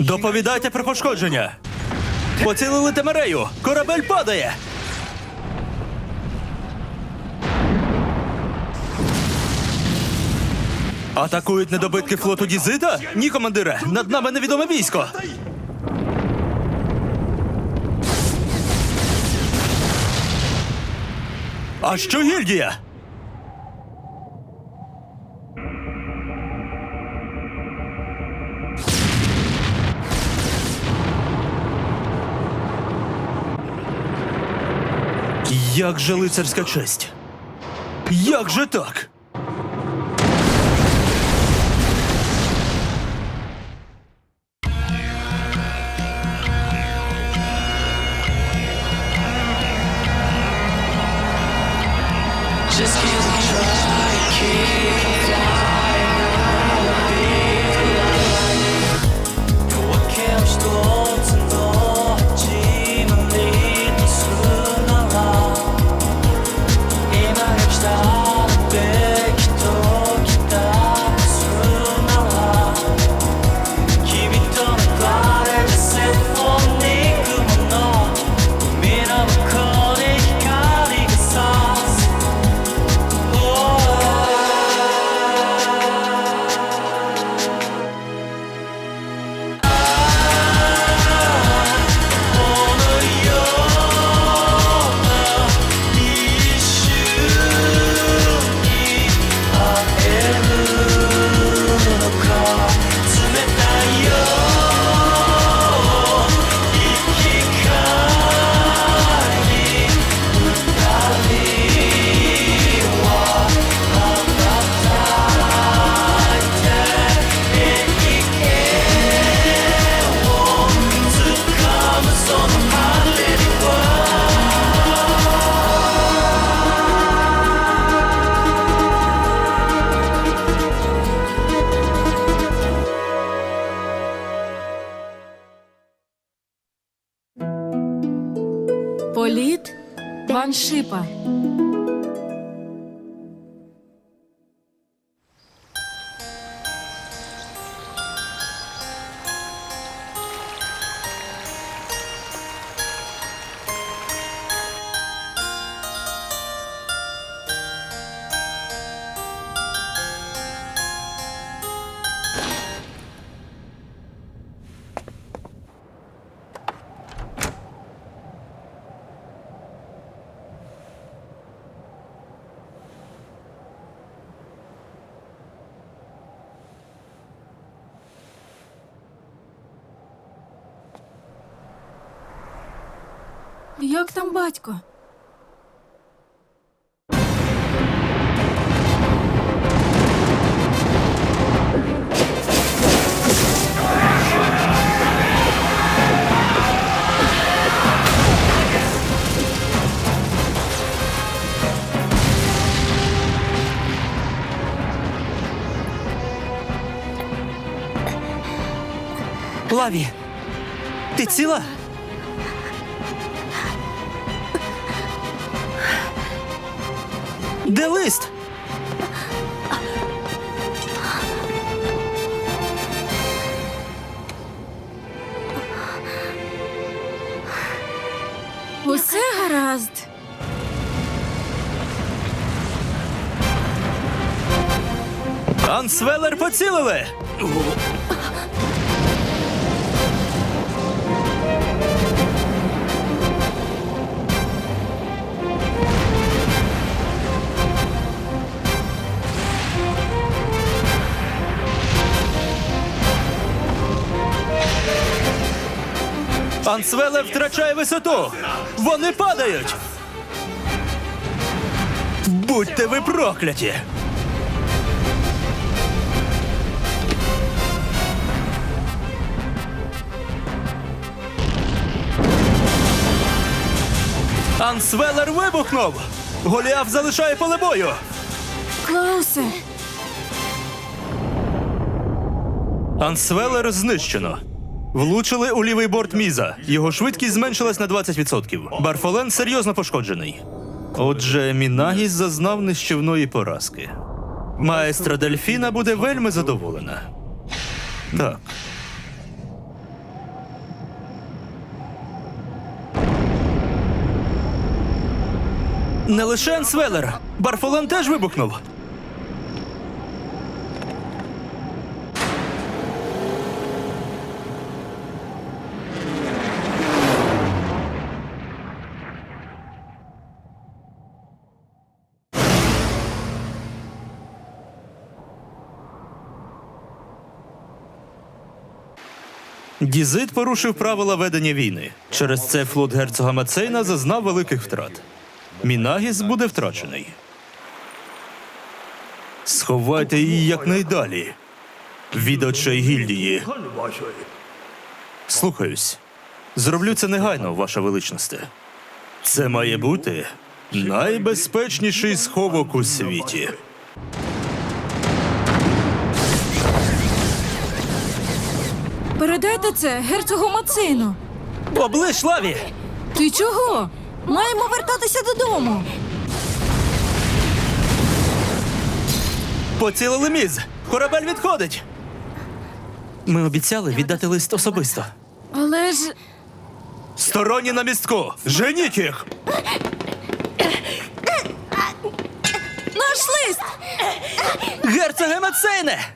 Доповідайте про пошкодження. Поцілили Темерею. Корабель падає. Атакують недобитки флоту Дізита? Ні, командире, над нами невідоме військо. А що гільдія? Як же лицарська честь? Як же так? Політ ваншипа. Як там батько? Лаві, ти ціла? Гаразд. Ансвелер поцілили! Ансвелер втрачає висоту! Вони падають! Будьте ви прокляті! Ансвелер вибухнув! Голіаф залишає поле бою! Клаусе, Ансвелер знищено. Влучили у лівий борт міза. Його швидкість зменшилась на 20%. Барфолен серйозно пошкоджений. Отже, Мінагіс зазнав нищівної поразки. Маестра Дельфіна буде вельми задоволена. Так. Не лише Енсвелер. Барфолен теж вибухнув. Дізит порушив правила ведення війни. Через це флот герцога Мацейна зазнав великих втрат. Мінагіс буде втрачений. Сховайте її якнайдалі. Від очей гільдії. Слухаюсь. Зроблю це негайно, ваша величність. Це має бути найбезпечніший сховок у світі. Передайте це герцогу Мацину. Облиш лаві! Ти чого? Маємо вертатися додому. Поцілили міз! Корабель відходить! Ми обіцяли віддати лист особисто. Але ж Сторонні на містку! Женіть їх! наш лист! Герцоге Мацейне!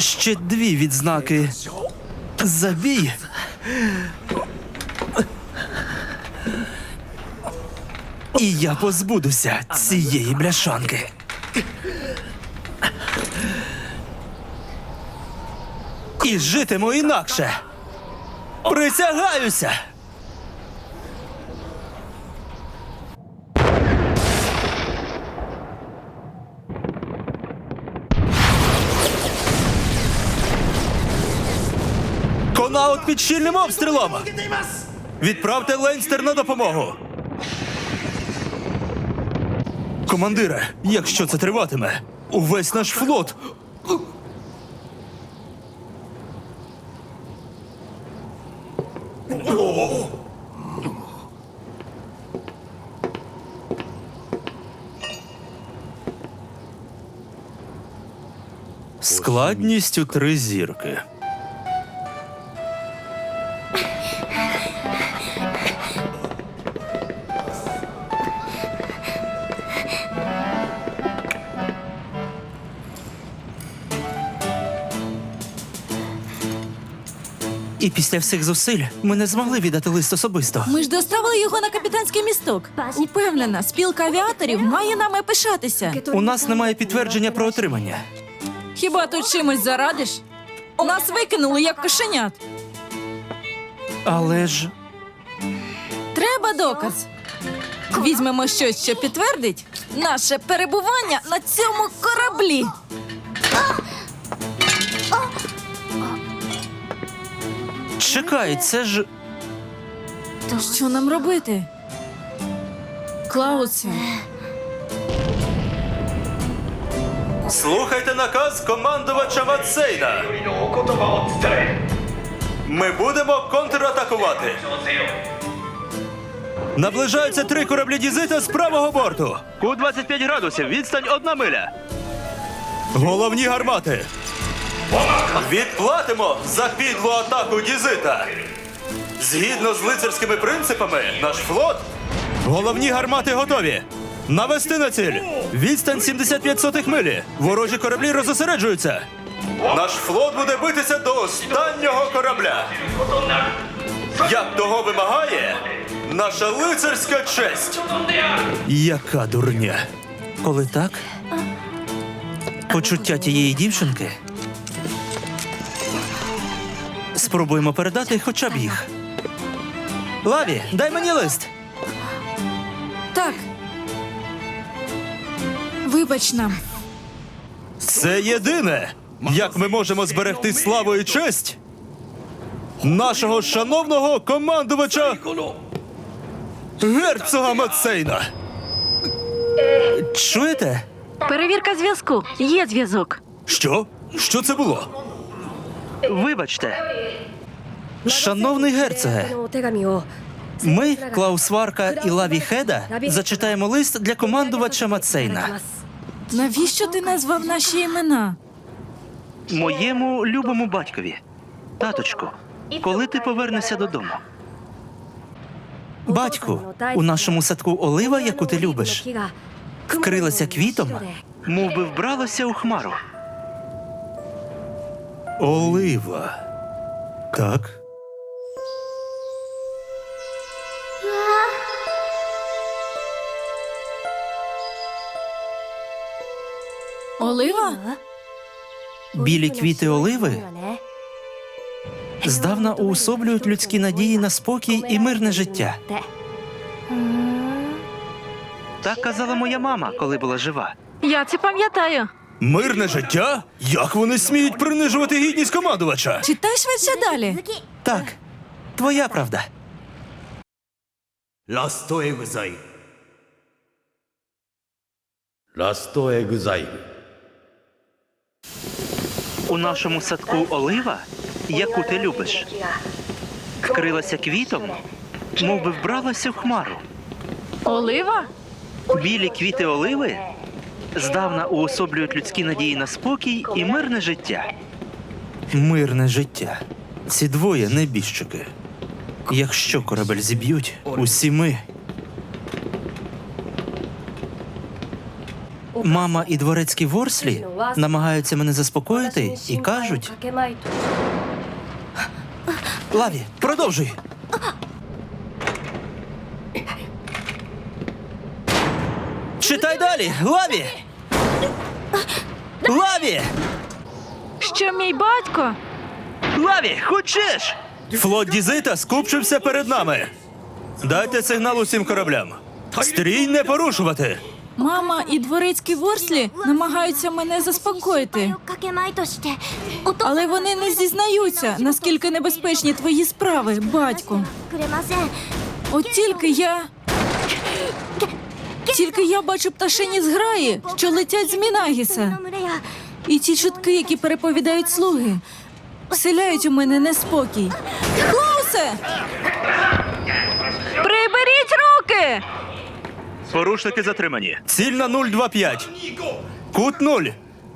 Ще дві відзнаки. Забій. І я позбудуся цієї бляшанки. І житиму інакше. Присягаюся! Під щільним обстрілом! Відправте Ленстер на допомогу! Командире, якщо це триватиме, увесь наш флот Складністю три зірки. І після всіх зусиль ми не змогли віддати лист особисто. Ми ж доставили його на капітанський місток. Упевнена, спілка авіаторів має нами пишатися. У нас немає підтвердження про отримання. Хіба тут чимось зарадиш? У Нас викинули як кошенят. Але ж Треба доказ. Візьмемо щось, що підтвердить наше перебування на цьому кораблі. Чекай, це ж. Що нам робити? Клаусе, Слухайте наказ командувача Мацейна. Ми будемо контратакувати. Наближаються три кораблі дізита з правого борту. Ку 25 градусів, відстань одна миля. Головні гармати. Відплатимо за підлу атаку дізита. Згідно з лицарськими принципами, наш флот. Головні гармати готові. Навести на ціль. Відстань 75 сотих милі. Ворожі кораблі розосереджуються. Наш флот буде битися до останнього корабля. Як того вимагає наша лицарська честь. Яка дурня. Коли так, почуття тієї дівчинки. Спробуємо передати хоча б їх. Лаві, дай мені лист. так. Вибач нам. Це єдине, як ми можемо зберегти славу і честь нашого шановного командувача герцога Мацейна. Чуєте? Перевірка зв'язку. Є зв'язок. Що? Що це було? Вибачте, шановний герцоге, ми, Клаус Варка і Лаві Хеда, зачитаємо лист для командувача Мацейна. Навіщо ти назвав наші імена? Моєму любому батькові. Таточку, коли ти повернешся додому? Батьку, у нашому садку олива, яку ти любиш, вкрилася квітом, мов би вбралася у хмару. Олива. Так. Олива? Білі квіти оливи здавна уособлюють людські надії на спокій і мирне життя. Так казала моя мама, коли була жива. Я це пам'ятаю. Мирне життя? Як вони сміють принижувати гідність командувача? Читай швидше далі. Так, твоя правда. ラストエグザイルラストエグザイル У нашому садку олива, яку ти любиш, вкрилася квітом, мов би вбралася в хмару. Олива? Білі квіти оливи здавна уособлюють людські надії на спокій і мирне життя. Мирне життя. Ці двоє небіжчики. Якщо корабель зіб'ють, усі ми. Мама і дворецький Ворслі намагаються мене заспокоїти і кажуть: Лаві, продовжуй. Далі, Лаві! Лаві! Що мій батько? Лаві, хочеш? Флот Дізита скупчився перед нами. Дайте сигнал усім кораблям. Стрій не порушувати. Мама і дворецькі ворслі намагаються мене заспокоїти. Але вони не зізнаються, наскільки небезпечні твої справи, батьку. От тільки я. Тільки я бачу пташині зграї, що летять з Мінагіса. І ті чутки, які переповідають слуги, вселяють у мене неспокій. Клаусе! Приберіть руки! Порушники затримані. Ціль на 025. Кут 0.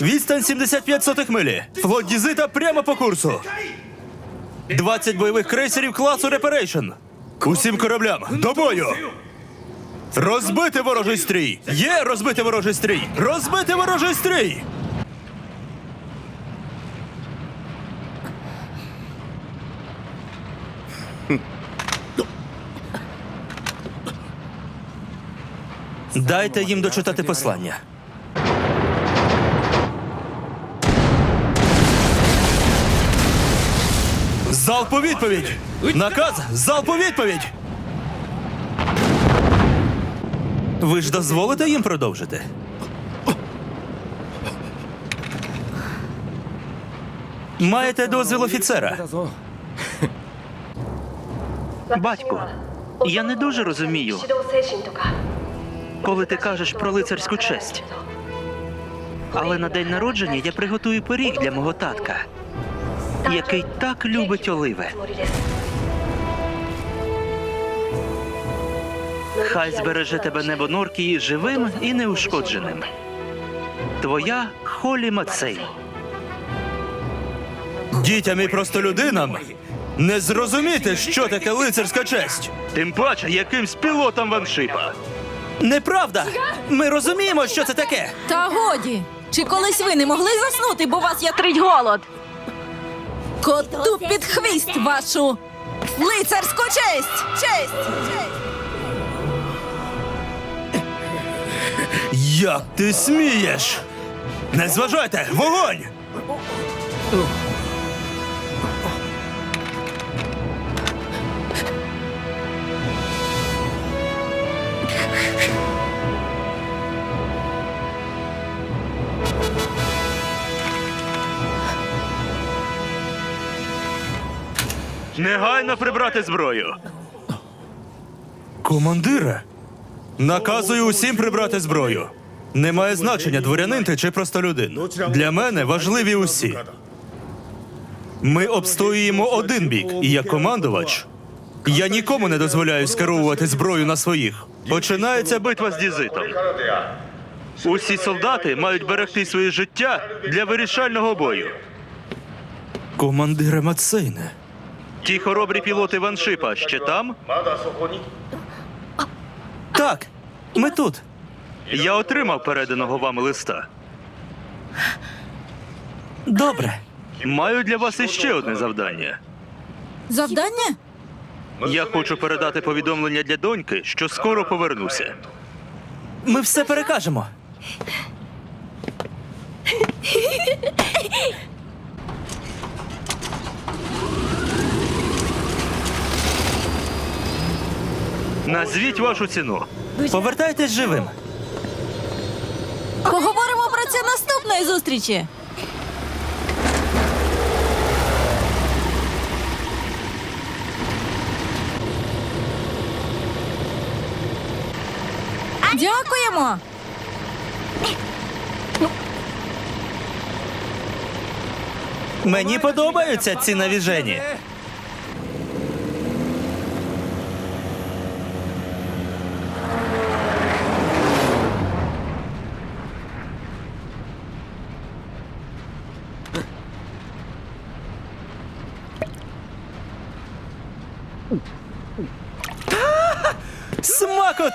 Відстань 75 сотих милі. Флот Дізита прямо по курсу. 20 бойових крейсерів класу Реперейшн. Усім кораблям до бою. Розбити ворожий стрій! Є розбити ворожий стрій! Розбити ворожий стрій! Дайте їм дочитати послання. Залп у відповідь! Наказ! Залп у відповідь! Ви ж дозволите їм продовжити? Маєте дозвіл офіцера. Батьку, я не дуже розумію, коли ти кажеш про лицарську честь. Але на день народження я приготую пиріг для мого татка, який так любить оливи. Хай збереже тебе небо Норкії живим і неушкодженим. Твоя Холі Мацей. Дітям і простолюдинам не зрозуміти, що таке лицарська честь. Тим паче, якимсь пілотом ваншипа. Неправда! Ми розуміємо, що це таке. Та годі! Чи колись ви не могли заснути, бо вас я Трить голод. коту під хвіст вашу лицарську честь! Честь! Як ти смієш? Не зважайте! Вогонь! Негайно прибрати зброю. Командире, наказую усім прибрати зброю. Немає значення, дворянин ти чи простолюдин. Для мене важливі усі. Ми обстоюємо один бік, і як командувач. Я нікому не дозволяю скеровувати зброю на своїх. Починається битва з дізитом. Усі солдати мають берегти своє життя для вирішального бою. Командире Мацейне. Ті хоробрі пілоти ваншипа ще там? Так, ми тут. Я отримав переданого вам листа. Добре. Маю для вас іще одне завдання. Завдання? Я хочу передати повідомлення для доньки, що скоро повернуся. Ми все перекажемо. Назвіть вашу ціну. Повертайтесь живим. Поговоримо про це наступної зустрічі. Дякуємо. Мені подобаються ці навіжені.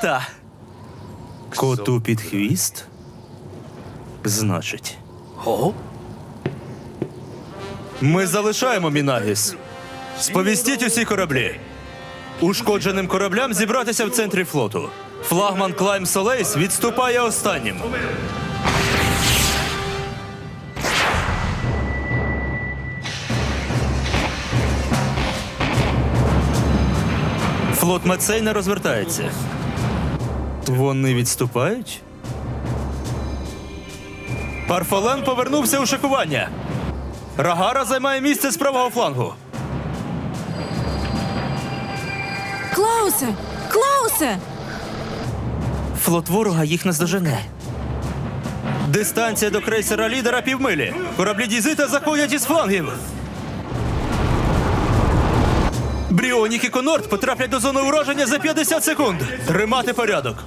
Смакота! Коту під хвіст? Значить. Ми залишаємо Мінагіс. Сповістіть усі кораблі. Ушкодженим кораблям зібратися в центрі флоту. Флагман Клайм Солейс відступає останнім. Флот Мецейна розвертається. Вони відступають? Парфолен повернувся у шикування. Рагара займає місце з правого флангу. Клаусе! Клаусе! Флот ворога їх наздожене. Дистанція до крейсера лідера півмилі. Кораблі Дізита заходять із флангів. Бріонік і Конорд потраплять до зони ураження за 50 секунд. Тримати порядок.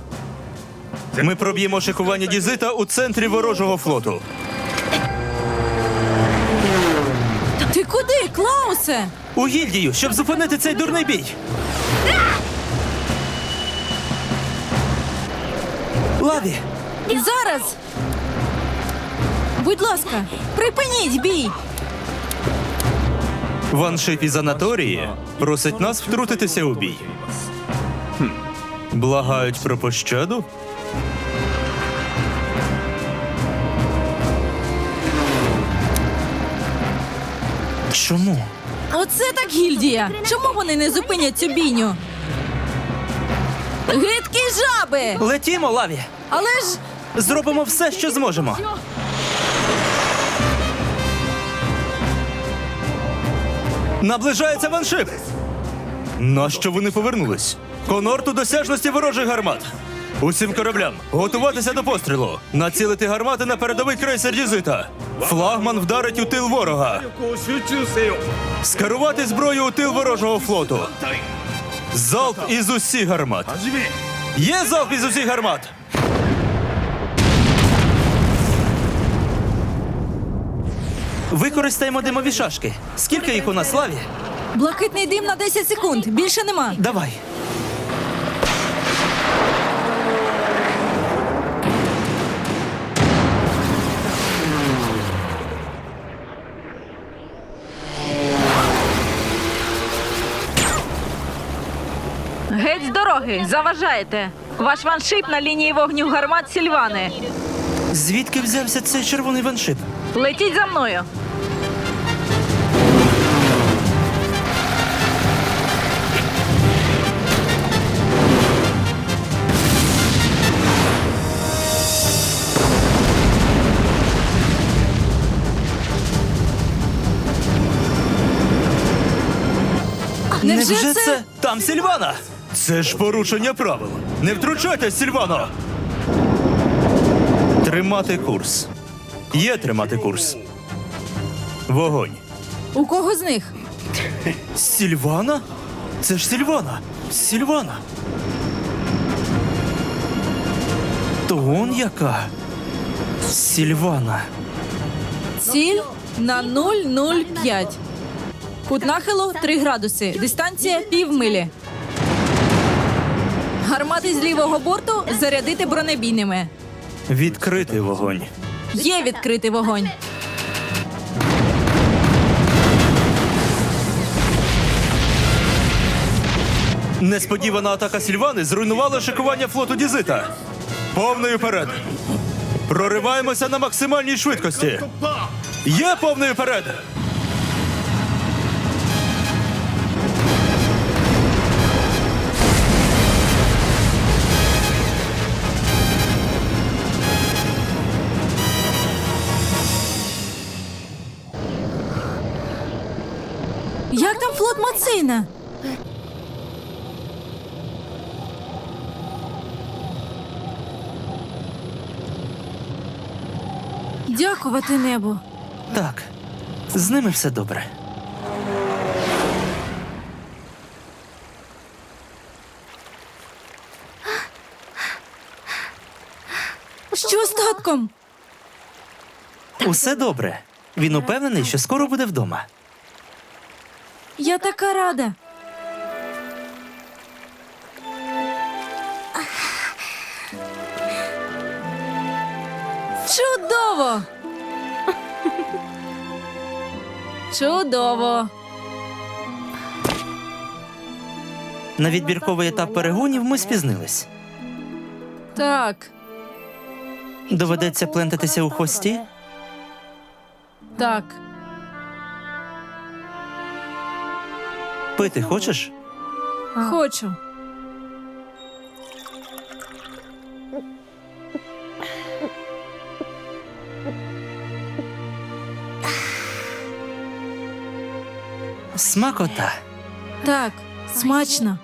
Ми проб'ємо шикування Дізита у центрі ворожого флоту. Ти куди, Клаусе? У гільдію, щоб зупинити цей дурний бій. Лаві! Зараз! Будь ласка, припиніть бій! Ваншип із Анаторії просить нас втрутитися у бій. Хм. Благають про пощаду? Чому? Оце так гільдія! Чому вони не зупинять цю бійню? Гидкі жаби! Летімо, лаві! Але ж Зробимо все, що зможемо. Наближається ваншип! Нащо вони повернулись? Конорт у досяжності ворожих гармат. Усім кораблям готуватися до пострілу, націлити гармати на передовий крейсер дізита. Флагман вдарить у тил ворога. Скерувати зброю у тил ворожого флоту. Залп із усіх гармат. Є залп із усіх гармат. Використаємо димові шашки. Скільки їх у нас славі? Блакитний дим на 10 секунд. Більше нема. Давай. Дороги, заважаєте. Ваш ваншип на лінії вогню гармат Сільвани. Звідки взявся цей червоний ваншип? Летіть за мною. Невже це... Там Сільвана! Це ж порушення правил. Не втручайтесь, Сільвано! Тримати курс. Є тримати курс. Вогонь. У кого з них? Сільвана? Це ж Сільвана. Сільвана. То он яка? Сільвана. Ціль на 005. Кут нахилу 3 градуси. Дистанція півмилі. Гармати з лівого борту зарядити бронебійними. Відкритий вогонь. Є відкритий вогонь. Несподівана атака Сільвани зруйнувала шикування флоту Дізита. Повний вперед. Прориваємося на максимальній швидкості. Є повний вперед. Мацина? Дякувати небу. Так, з ними все добре. Що з татком? Усе добре. Він упевнений, що скоро буде вдома. Я така рада. Чудово! Чудово! На відбірковий етап перегонів ми спізнились. Так, Доведеться плентатися у хвості. так. Пити хочеш? Хочу. Смакота. Так, смачно.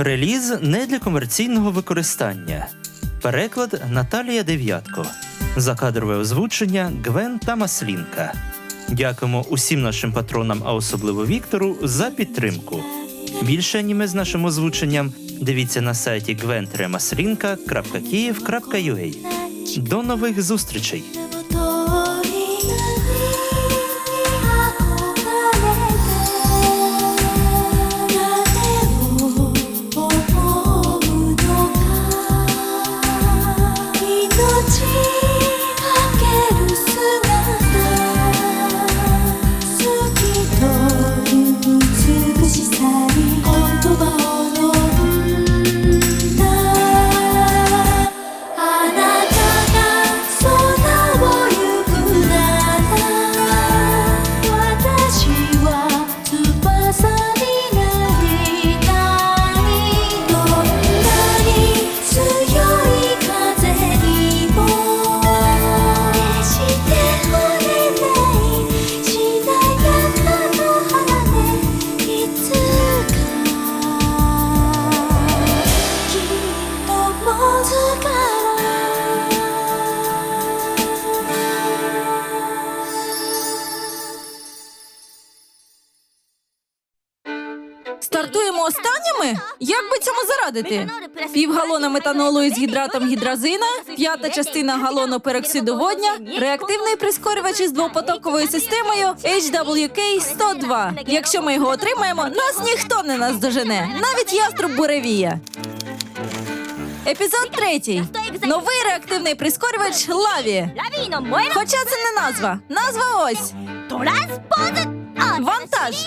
Реліз не для комерційного використання. Переклад Наталія Дев'ятко. Закадрове озвучення Гвен та Маслінка. Дякуємо усім нашим патронам, а особливо Віктору, за підтримку. Більше аніме з нашим озвученням дивіться на сайті gwentremaslінka.kiev.ua. До нових зустрічей! Останніми? Як би цьому зарадити? Півгалона метанолу із гідратом гідразина, п'ята частина галону пероксиду водня, реактивний прискорювач із двопотоковою системою HWK 102. Якщо ми його отримаємо, нас ніхто не наздожене, навіть яструб буревія. Епізод третій. Новий реактивний прискорювач лаві. Хоча це не назва. Назва ось. Вантаж.